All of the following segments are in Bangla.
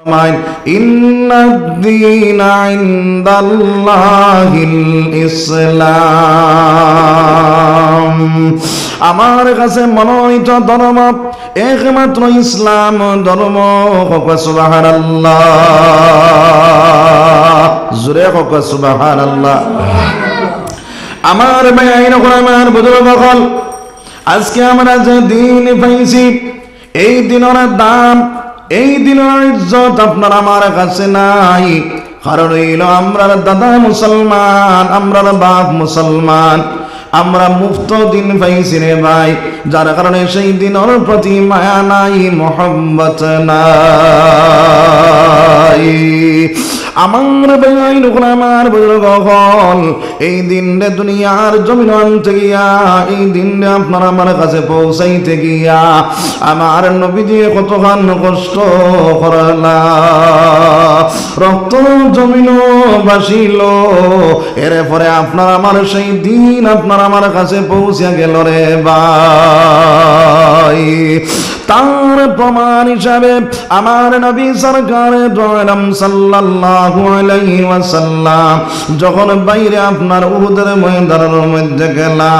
إن الدين عند الله الإسلام আমার কাছে মনোনীত ধর্ম একমাত্র ইসলাম ধর্ম হোক সুবাহান আল্লাহ জুড়ে হোক সুবাহান আল্লাহ আমার ভাই আইন আমার বুজুর্গ হল আজকে আমরা যে দিন পাইছি এই দিনের দাম এই দিনের ইজ্জত আপনার আমার কাছে নাই। কারণ হইল আমরা দাদা মুসলমান, আমরার বাপ মুসলমান। আমরা মুক্ত দিন পাইছি রে ভাই, যার কারণে সেই দিনের প্রতি মায়া নাই, মোহাম্মত নাই। আমার বেআই নকুল আমার এই দিনরে দুনিয়ার জমিন আনতে গিয়া, এই দিনরে আপনার আমার কাছে পৌঁছাইতে গিয়া, আমার নবী দিয়ে কতখান কষ্ট করলা। রক্ত জমিন বাসিল এর পরে আপনার আমার সেই দিন আপনার আমার কাছে পৌঁছে গেল রে ভাই। তার প্রমাণ হিসাবে আমার নবী সরকার দয়ালাম সাল্লাল্লাহু আলাইহি ওয়াসাল্লাম, যখন বাইরে আপনার উহুদের ময়দানের মধ্যে গেলা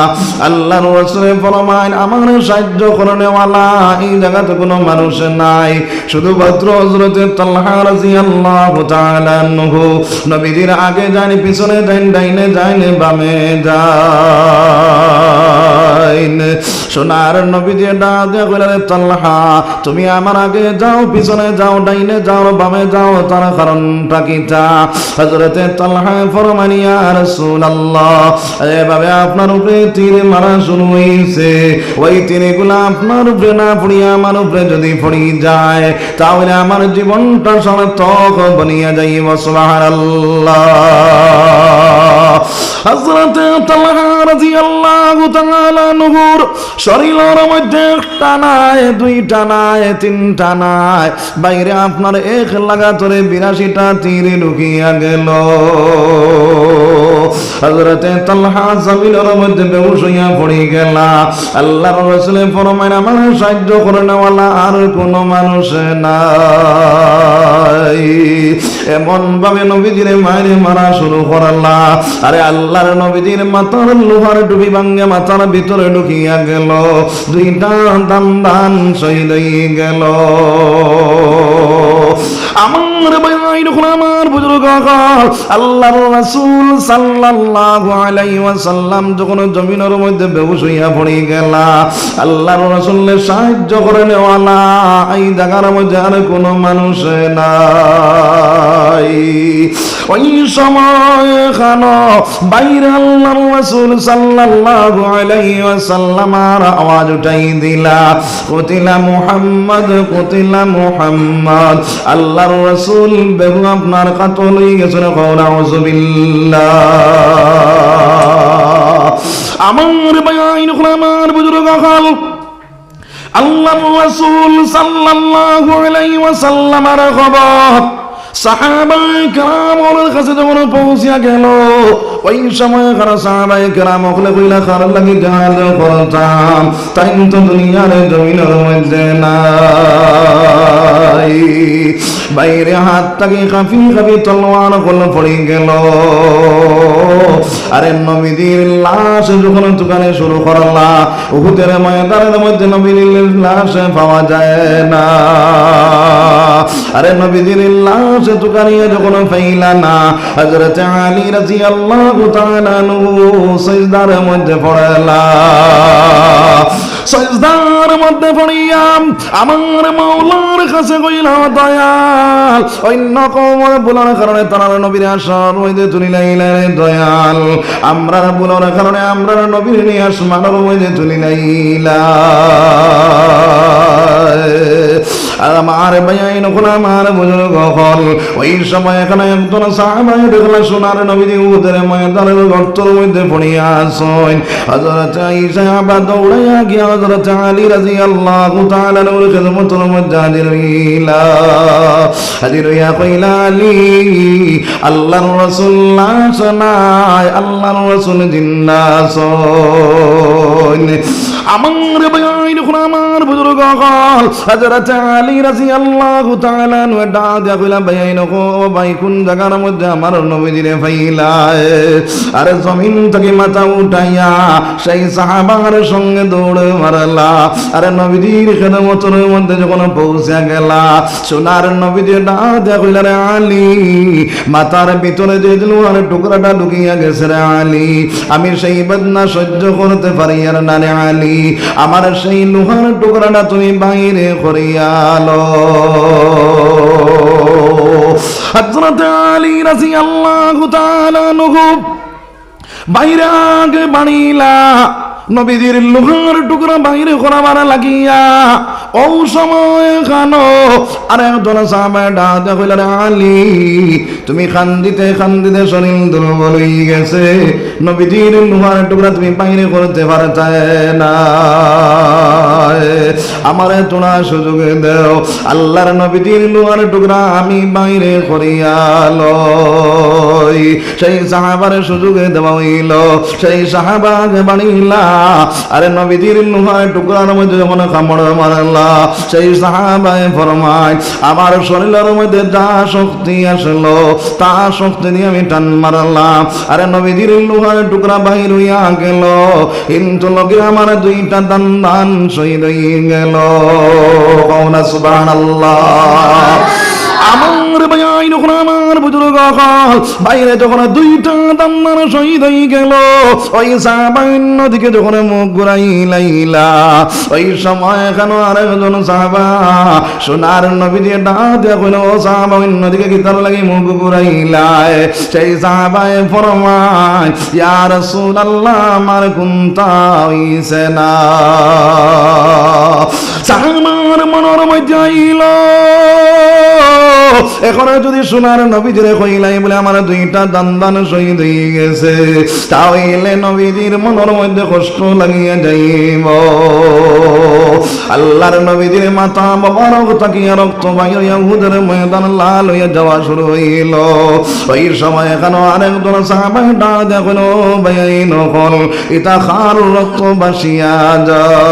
আল্লাহর রাসূল ফরমান আমার সাহায্য করনেওয়ালা এই জায়গাতে কোনো মানুষ নাই। শুধুমাত্র হযরতে তালহা রাদিয়াল্লাহু তাআলা আনহু। আগে যান পিছনে যান ডাইনে যান বামে যান সোনার ডাক দিয়ে তালহা, তুমি আমার আগে যাও, পিছনে যাও, ডাইনে যাও, বামে যাও, তার কারণটা কি তা? ইয়া রাসূলুল্লাহ, এভাবে আপনার উপরে তীর মারা শুরু ওই তীরগুলো আপনার উপরে না আমার উপরে যদি পড়ি যায়, তাহলে আমার জীবনটা সার্থক বনিয়া যাইব, সুবহানাল্লাহ। হযরতে তালহা রাদিয়াল্লাহু তাআলা নূর শরীরের মধ্যে একটা নাই, দুইটা নাই, তিনটা নাই। বাইরে আপনার এক লাগাতরে বিরাশিটা তীর লুকিয়া গেল। হযরতে তালহা জমিনের মধ্যে বেহুশ পড়ে গেলা। আল্লাহর রাসূলে ফরমায় আমার সাহায্য করে নেওয়ালা আর কোনো মানুষ নাই। এমন ভাবে নবীজিরে মায়ের মারা শুরু করলা। আরে আল্লাহর নবীজির মাথার লোহার ডুবি ভাঙ্গে মাথার ভিতরে ঢুকিয়া গেল। দুইটা দান দান শহীদ গেল। আমার যখন আমার বুজুর্গ আল্লাহর রাসূল সাল্লাল্লাহু আলাইহি ওয়াসাল্লাম যখন জমিনের মধ্যে হইয়া পড়ে গেলা, আল্লাহর রাসূলের সাহায্য করে নেওয়ালা এই জায়গার মধ্যে আর কোনো মানুষ নাই। ওই সময় খানো বাইরে আল্লাহর রাসূল সাল্লাল্লাহু আলাইহি ওয়াসাল্লাম আর আওয়াজ উঠাই দিলা, কুতিলা মুহাম্মদ কুতিলা মুহাম্মদ। আল্লাহর রাসূল বেহু আপনার কাতল হয়ে গেছেন কওলা আউযুবিল্লাহ আমার বায়াইন আমার বুজুর্গ খাল আল্লাহর রাসূল সাল্লাল্লাহু আলাইহি ওয়াসাল্লামের খবর সাহাবাই কেরামর কাছে যখন পৌঁছিয়া গেল, ওই সময় খারা সাহাবাই কেরাম ওখানে কইলা খার লাগি জাহাজ করতাম তাই তো দুনিয়ার জমিনের মধ্যে নাই বাইরে হাত থেকে কাফি কাফি তলোয়ার কল পড়ে গেল। আরে নবীদের লাশ যখন দোকানে শুরু করলা, উহুদের ময়দানের মধ্যে নবীদের লাশ পাওয়া যায় না। আরে নবীদের লাশ দোকানে যখন পাইলা না, হযরত আলী রাদিয়াল্লাহু তাআলা নু সিজদার মধ্যে পড়লা। সজদার মধ্যে পড়িয়াম, আমার মাওলার কাছে কইলা দয়াল, অন্য কোমর বলার কারণে তারা নবীর আসার মধ্যে তুলি লাইলেন দয়াল। আমরা বলার কারণে আমরা নবীর নিয়ে আসমানের মধ্যে তুলি লাইলা আমার নকুল আমার হল ওই সময় এখানে একজন সাহাবাই দেখলা সোনার নবীজি উদের ময়দানের গর্তর মধ্যে পড়িয়া আসেন হযরত ঈসা আবার দৌড়াইয়া গিয়া হযরত আলী রাদিয়াল্লাহু তাআলা নূর খিদমতের মধ্যে হাজির হইলা হাজির হইয়া কইলা আলী আল্লাহর রাসূল আল্লাহর রাসূল আমার যখন আমার বুজুর্গ হল হযরত আলী রাদিয়াল্লাহু তাআলা নু ডাক দিয়া কইলা ভাই নকো ভাই কোন জায়গার মধ্যে আমার নবীজিরে ফাইলায় আরে জমিন থেকে মাথা উঠাইয়া সেই সাহাবার সঙ্গে দৌড়ে মারলা আরে নবীজির খেদমতের মধ্যে যখন পৌঁছে গেলা সোনার নবীজি ডাক দিয়া কইলা রে আলী মাথার ভিতরে যে লোহার টুকরাটা ঢুকিয়া গেছে রে আলী আমি সেই বেদনা সহ্য করতে পারি আর না রে আলী আমার সেই লোহার টুকরাটা তুমি বাইরে করিয়ালো হযরত আলী তাআলা নহু বাইরে আগে বাড়িলা নবীজির লোহার টুকরা বাইরে করাবার লাগিয়া, ও সময় খানো, আরে একজন সাহাবা ডাকে কইলা রে আলী, তুমি খান্দিতে খান্দিতে শরীর দুর্বল হয়ে গেছে। নবীজির লোহার টুকরা তুমি বাইরে করতে পারতে না। আমারে তোরা সুযোগ দেও। আল্লাহর নবীজির লোহার টুকরা আমি বাইরে করিয়া লই। সেই সাহাবার সুযোগে দেওয়া হইল, সেই সাহাবাকে বাড়িলা আরে নবীজির লোহার টুকরার মধ্যে যখন কামড় মারলা, সেই সাহাবায় ফরমায়, আমার শরীরের মধ্যে যা শক্তি আসলো, তা শক্তি দিয়ে আমি টান মারলাম। আরে নবীজির লোহার টুকরা বাহির হইয়া গেল। কিন্তু লোকে আমার দুইটা দান দান শহীদ হয়ে গেল। কওনা সুবহানাল্লাহ। আমার ভাই আমার বাইরে যখন দুইটা দান্নার শহীদ হয়ে গেল, ওই সাহাবান্য দিকে যখন মুখ ঘুরাই লাইলা, ওই সময় কেন আরেকজন সাহাবা সোনার নবী দিয়ে ডাক দিয়া কইল, ও সাহাবা অন্য দিকে কি তার লাগি মুখ ঘুরাইলায়? সেই সাহাবায় ফরমায়, ইয়া রাসূলুল্লাহ, আমার কুন্তা মধ্যে আইল এখন যদি সোনার নবীজির কইলাই বলে আমার দুইটা দান শহীদ হয়ে গেছে, তাহলে নবীজির মনের মধ্যে কষ্ট লাগিয়ে যাইব। আল্লাহর নবীজির মাথা বাবার তাকিয়া রক্ত বাইর ইয়াহুদের ময়দান লাল হয়ে যাওয়া শুরু হইল। ওই সময় এখানে আরেকজন সাহাবাই ডা দেখুন ভাই নকল ইতা খার রক্ত বাসিয়া যায়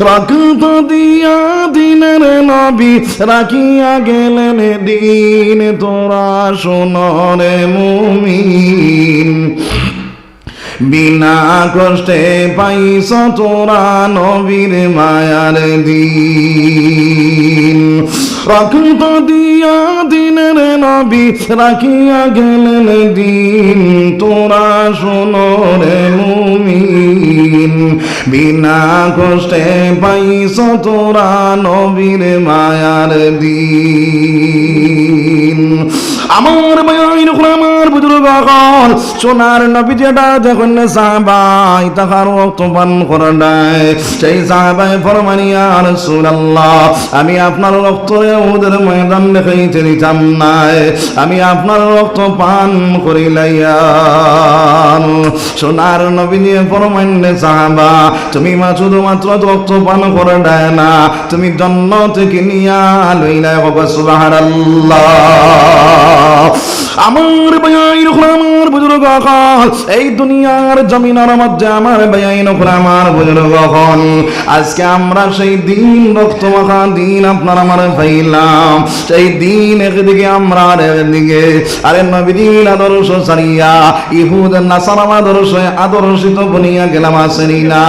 রক্ত দিয়া দিনের নবী রাখিয়া গেলেন দিন। তোরা শোনরে মুমিন। বিনা কষ্টে পাইছ তোরা নবীর মায়ার দিন। রক্ত দিয়া দিনের নবী রাখিয়া গেলেন দিন। তোরা শোনরে মুমিন, বিনা কষ্টে পাইছ তোরা নবীর মায়ার দিন। আমার ভাই আমার বুজুর্গ সোনার নবী যেটা সাহাবাই তাহার রক্ত পান করে দেয় সেই সাহাবাই ফরমানিয়া রাসূলুল্লাহ, আমি আপনার রক্ত ওদের ময়দান দেখাইতে দিতাম নাই। আমি আপনার রক্ত পান করিলাইয়াম সোনার নবী নিয়ে ফরমান্নে সাহাবা তুমি মা শুধুমাত্র রক্ত পান করে দেয় না। তুমি জন্ম থেকে নিয়া লইলা বাবা সুবহানাল্লাহ। আমার ভাই আমার বুজুর্গ এই দুনিয়ার জমিনের মধ্যে আমার ভাই আমার বুজুর্গ হল আজকে আমরা সেই দিন রক্ত মাখা দিন আপনার আমার সেই দিন একদিকে আমরা আর একদিকে, আরে আদর্শ সারিয়া ইহুদ নাসারাম আদর্শ আদর্শিত বনিয়া গেলাম, আসেনি না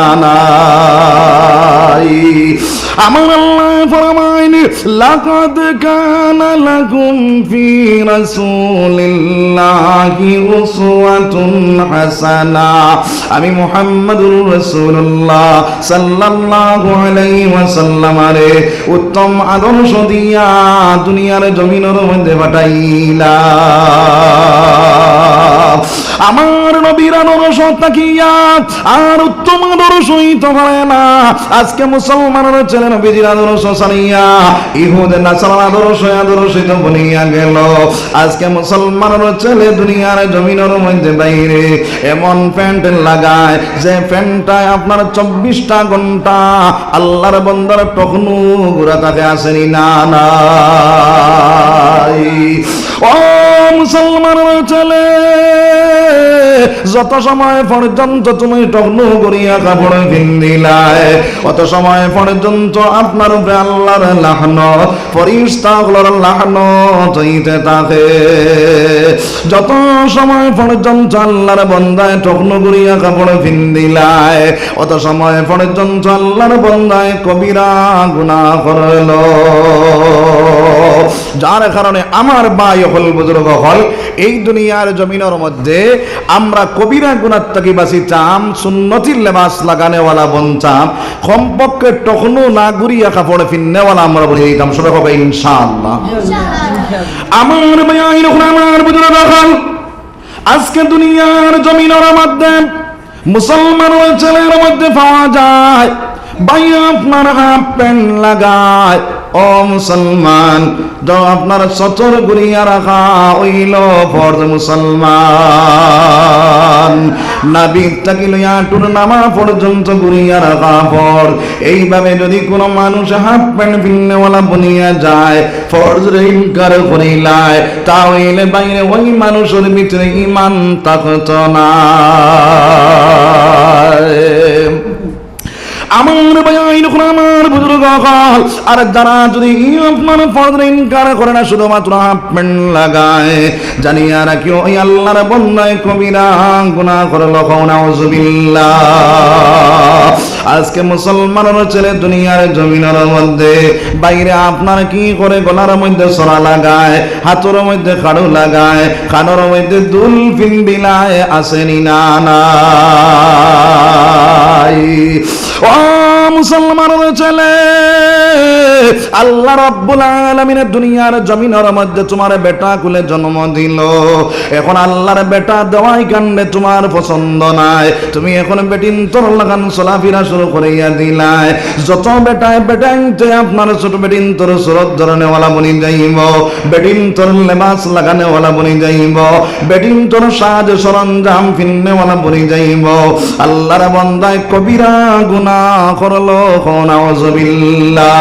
আমার আল্লাহ ফরমাইনি, লাকাদ কানা লাকুম ফি রাসূলিল্লাহি আমি মুহাম্মদুর রাসূলুল্লাহ সাল্লাল্লাহু আলাইহি উত্তম আদর্শ দিয়া দুনিয়ার জমিনের মধ্যে পাঠাইলা আমার নবীর আদর্শ তাকিয়া আর? উত্তম আদর্শ হইতে পারে না। আজকে মুসলমানের ছেলে নবীজির আদর্শ সারিয়া ইহুদ নাসার আদর্শ আদর্শিত বনিয়া গেল। আজকে মুসলমানের ছেলে দুনিয়ার জমিনের মধ্যে বাইরে এমন প্যান্ট লাগায়, যে প্যান্টটায় আপনার চব্বিশটা ঘণ্টা আল্লাহর বন্দার টকনু ঘুরা তাকে আসেনি, না না। ও মুসলমানের ছেলে যত সময় পর্যন্ত তুমি টগ্ন করিয়া কাপড় পিন্দিলায় অত সময় পর্যন্ত আপনার উপরে আল্লাহর লাহন ফরিস্তাগুলোর লাহন চইতে থাকে। যত সময় পর্যন্ত আল্লাহর বন্দায় টগ্ন করিয়া কাপড় পিন্দিলায় অত সময় পর্যন্ত আল্লাহর বন্দায় কবিরা গুনাহ করল। যার কারণে আমার বাই হল বুজুর্গ হল। এই দুনিয়ার জমিনের মধ্যে আমরা কবিরা গুণার থেকে বাঁচিতাম সুন্নতির লেবাস লাগানেওয়ালা বনতাম কমপক্ষে টখনও না ঘুরিয়া কাপড় ফিন্নেওয়ালা আমরা বলে দিতাম। সবে হবে ইনশাআল্লাহ। আমার ভাই আমার বুজুর্গ হল। আজকে দুনিয়ার জমিনের মধ্যে মুসলমান ছেলের মধ্যে পাওয়া যায় ভাই আপনার হাফ প্যান্ট লাগায়। ও মুসলমান তো আপনার সতর গুরিয়া রাখা হইল ফর্দ মুসলমান। নাবি তাকি লইয়া টুর নামা পর্যন্ত গুরিয়া রাখা পর এইভাবে যদি কোনো মানুষ হাফ প্যান্ট পিন্নেওয়ালা বনিয়া যায়, ফর্জ রে ইনকার করিলায় তা হইলে বাইরে ওই মানুষের ভিতরে ইমান তাকত না। আমার যখন আমার বুজুর্গ হল আর যারা যদি আপনার ফরদের ইনকার করে না, শুধুমাত্র হাফ প্যান্ট লাগায়, জানিয়া রাখিও ওই আল্লাহর বন্দায় কবিরা গুণা করল নাউজুবিল্লাহ। আজকে মুসলমানের ছেলে দুনিয়ার জমিনের মধ্যে, বাইরে আপনার কি করে গলার মধ্যে সরা লাগায়, হাতের মধ্যে খাড়ু লাগায়, খানোর মধ্যে দুল ফিন বিলায়, আসেনি না, নাই। ও মুসলমানের ছেলে। আল্লাহ রাব্বুল আলামিনের দুনিয়ার জমিনের মধ্যে তোমার বেটা কুলে জন্ম দিল। এখন আল্লাহর বেটা দেওয়াই কাণ্ডে তোমার পছন্দ নাই। তুমি এখন বেটিন তোর লাগান চলাফেরা শুরু করিয়া দিলাই। যত বেটায় বেটাইতে আপনার ছোট বেটিন তোর সুরত ধরনেওয়ালা বনি যাইব। বেটিন তোর লেবাস লাগানেওয়ালা বনি যাইব। বেটিন তোর সাজ সরঞ্জাম ফিন্নেওয়ালা বনি যাইব। আল্লাহর বন্দায় কবিরা গুনা করল নাউজুবিল্লাহ।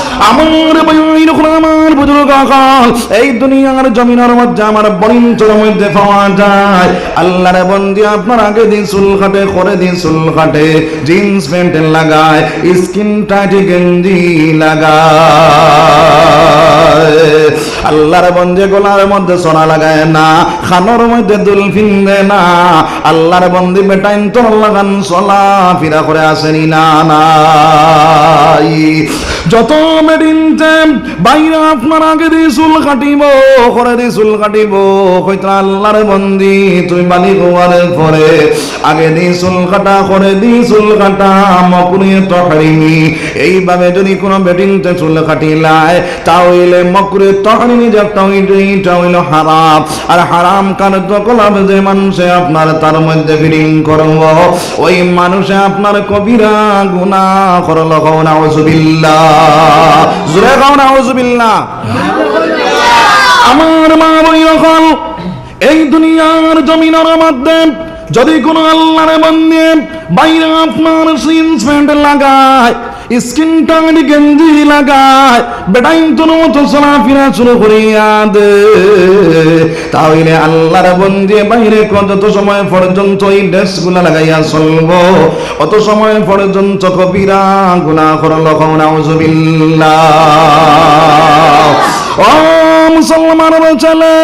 আমার বইন আমার বুজুর্গ কাল এই দুনিয়ার জমিনের মধ্যে আমার বরিঞ্চের মধ্যে পাওয়া যায়। আল্লাহর বন্দি আপনার আগে দিন চুল কাটে করে দিন চুল কাটে জিন্স প্যান্ট লাগায় স্কিন টাইট গেঞ্জি লাগায়। আল্লাহর বন্দে গোলার মধ্যে সোনা লাগায় না, খানোর মধ্যে দুল ফিন্দে না। আল্লাহর বন্দি বেটাইন তোর লাগান চলা ফিরা করে আসেনি না, নাই। যত মেডিনতে বাইরে আপনার আগে দিয়ে চুল কাটিব করে দিয়ে চুল কাটিব কইতা আল্লাহর বন্দি তুই বালি গোয়ারের পরে আগে দি চুল কাটা করে দি চুল কাটা মকুরিয়ে তহরিনি এইভাবে যদি কোনো বেডিনতে চুল কাটিলায়, তাহলে মকুরে তহরিনি যে একটা ওইটা হইল হারাম। আর হারাম কার্য কলাপ যে মানুষে আপনার, তার মধ্যে ফিরিং করব। ওই মানুষে আপনার কবিরা গুনা করল কৌনা ওজুবিল্লাহ জুড়ে কৌনা ওজুবিল্লাহ আমার মা বই রকম এই দুনিয়ার জমিনের মধ্যে যদি কোনো আল্লাহরে বন্দে বাইরে আপনার সিন্স প্যান্ট লাগায় স্কিন টাইট গেঞ্জি লাগায়, বেটাইন তোর মতো চলাফেরা শুরু করিয়া দে তাহলে আল্লাহর বন্দি বাইরে যত সময় পর্যন্ত এই ড্রেসগুলো লাগাইয়া চলবো, অত সময় পর্যন্ত কবিরা গুণা করল নাউজুবিল্লাহ। ও মুসলমানের ছেলে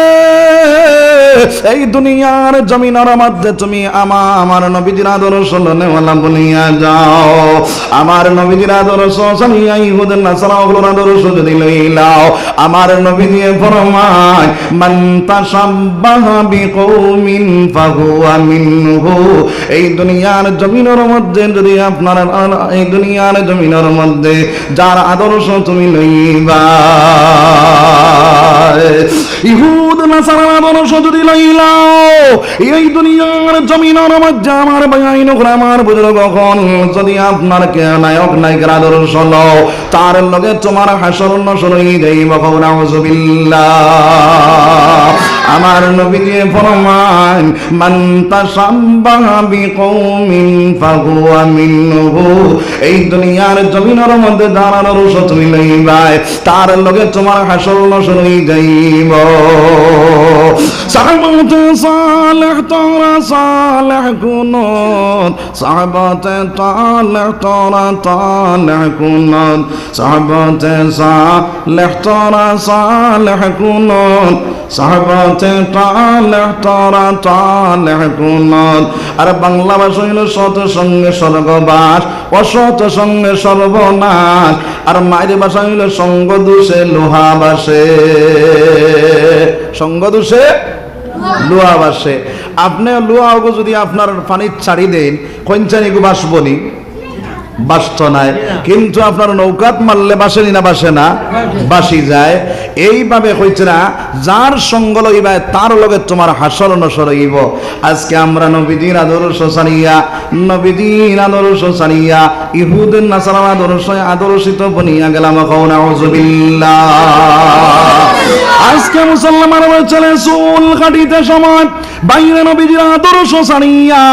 এই দুনিয়ার জমিনের মধ্যে তুমি আমা আমার নবীজির আদর্শ নেওয়ালা বলিয়া যাও। আমার নবীজির আদর্শ সানিয়া ইহুদের নাসারা ওগুলোর আদর্শ যদি লইলাও আমার নবী দিয়ে ফরমায়, মান তাসাব্বাহা বিকৌমিন ফাহুয়া মিনহু। এই দুনিয়ার জমিনের মধ্যে যদি আপনার, এই দুনিয়ার জমিনের মধ্যে যার আদর্শ তুমি লইবা ইহুদ নাসারা আদর্শ যদি লইলাও, এই দুনিয়ার জমিনের মধ্যে আমার বাইন গ্রামার বুঝলো কখন যদি আপনার কে নায়ক, নায়িকার আদর্শ লও, তার লগে তোমার হাসর নসর যাইব নাউজুবিল্লাহ আমার নবী দিয়ে ফরমান, মান তাসাব্বাহা বিকৌমিন ফাহুয়া মিনহু এই দুনিয়ার জমিনের মধ্যে দাঁড়ানোর রস তুমি লইবাই তার লগে তোমার হাসর নসর হয়ে যাইব। সাহাবাত সালেহ তোরা সালেহ কুনত, সাহাবাত তালেহ তোরা তালেহ কুনত, সাহাবাত সালেহ তোরা সালেহ কুনত, সাহাবাতে কুনত আর বাংলা ভাষা হইল সত সঙ্গে স্বর্গবাস অসত সঙ্গে সর্বনাশ। আর মায়ের ভাষা হইল সঙ্গ দোষে, লোহা বাসে সঙ্গ দোষে, লোহা বাসে আপনি লোহা যদি আপনার পানির ছাড়ি দেন কঞ্চানি বাসবনি বাসত নাই। কিন্তু আপনার নৌকাত মারলে বাসেনি না, বাসে না? বাসি যায়। এইভাবে কইছে না, যার সঙ্গ লইবা তার লগে তোমার হাসর নসর হইব আজকে আমরা নবীদিন আদর্শ সানিয়া, নবীদিন আদর্শ সানিয়া ইহুদিন নাসারাম আদর্শ, আদর্শিত বনিয়া গেলাম উজুবিল্লাহ আজকে মুসলমান চলে চুল কাটিতে সময় বাইরে নবীজির আদর্শ সানিয়া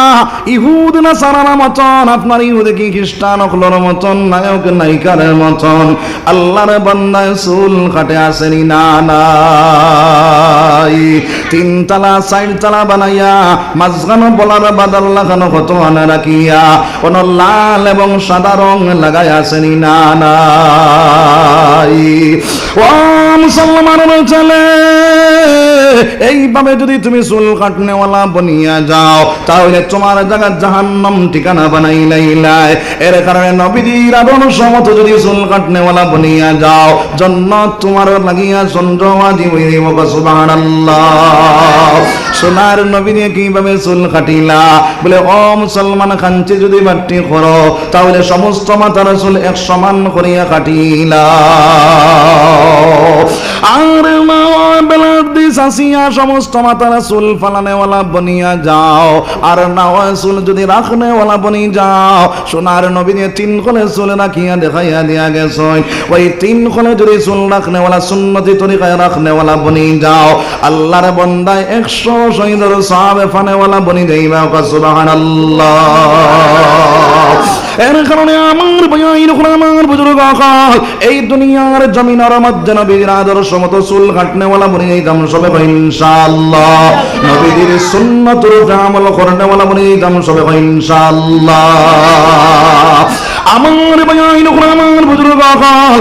ইহুদ না সারানা মতন, আপনার ইহুদ কি খ্রিস্টান, অকলোর মতন, নায়ক নায়িকারের মতন, আল্লাহর বান্দায় চুল কাটে আসেনি, না, নাই। তিন তালা চার তালা বানাইয়া, মাঝখানো বলার বাদাল লাগানো কত আনা রাখিয়া, কোন লাল এবং সাদা রং লাগাই আসেনি, না, নাই। মুসলমানের চলে এইভাবে যদি তুমি চুল কাটনেওয়ালা বনিয়া যাও, তাহলে তোমার জায়গা জাহান্নাম ঠিকানা বানাই লাইলাই। এর কারণে নবীদের আদর্শ মতো যদি চুল কাটনেওয়ালা বনিয়া যাও জন্য তোমার লাগিয়া চন্দ্রমাদি হইব সুবহানাল্লাহ। সোনার নবী দিয়ে কীভাবে চুল কাটিলা? বলে, ও মুসলমান খাঞ্চি যদি বাট্টি করো তাহলে সমস্ত মাথার চুল এক সমান করিয়া কাটিলা। আর না বেলার দিস আসিয়া সমস্ত মাথার চুল ফালানেওয়ালা বনিয়া যাও। আর না চুল যদি রাখনেওয়ালা বনি যাও, সোনার নবী দিয়ে তিন কোলে চুল রাখিয়া দেখাইয়া দিয়া গেছ ওই তিন কোলে যদি চুল রাখনেওয়ালা, সুন্নতি তরিকায় রাখনেওয়ালা বনি যাও। আল্লাহর বন্দায় একশো শহীদের সাহাবে ফানেওয়ালা বনি যাইবা সুবহানাল্লাহ। এর কারণে আমার বয়াইন আমার বুজুর্গ অকাল এই দুনিয়ার জমিনের মধ্যে নবীর আদর্শ মতো চুল কাটনেওয়ালা বনি যাইতাম সবে ইনশাআল্লাহ। নবীর সুন্নতুর আমল করনেওয়ালা বনি যাইতাম সবে ইনশাআল্লাহ। আমার বুজুর্গ অকাল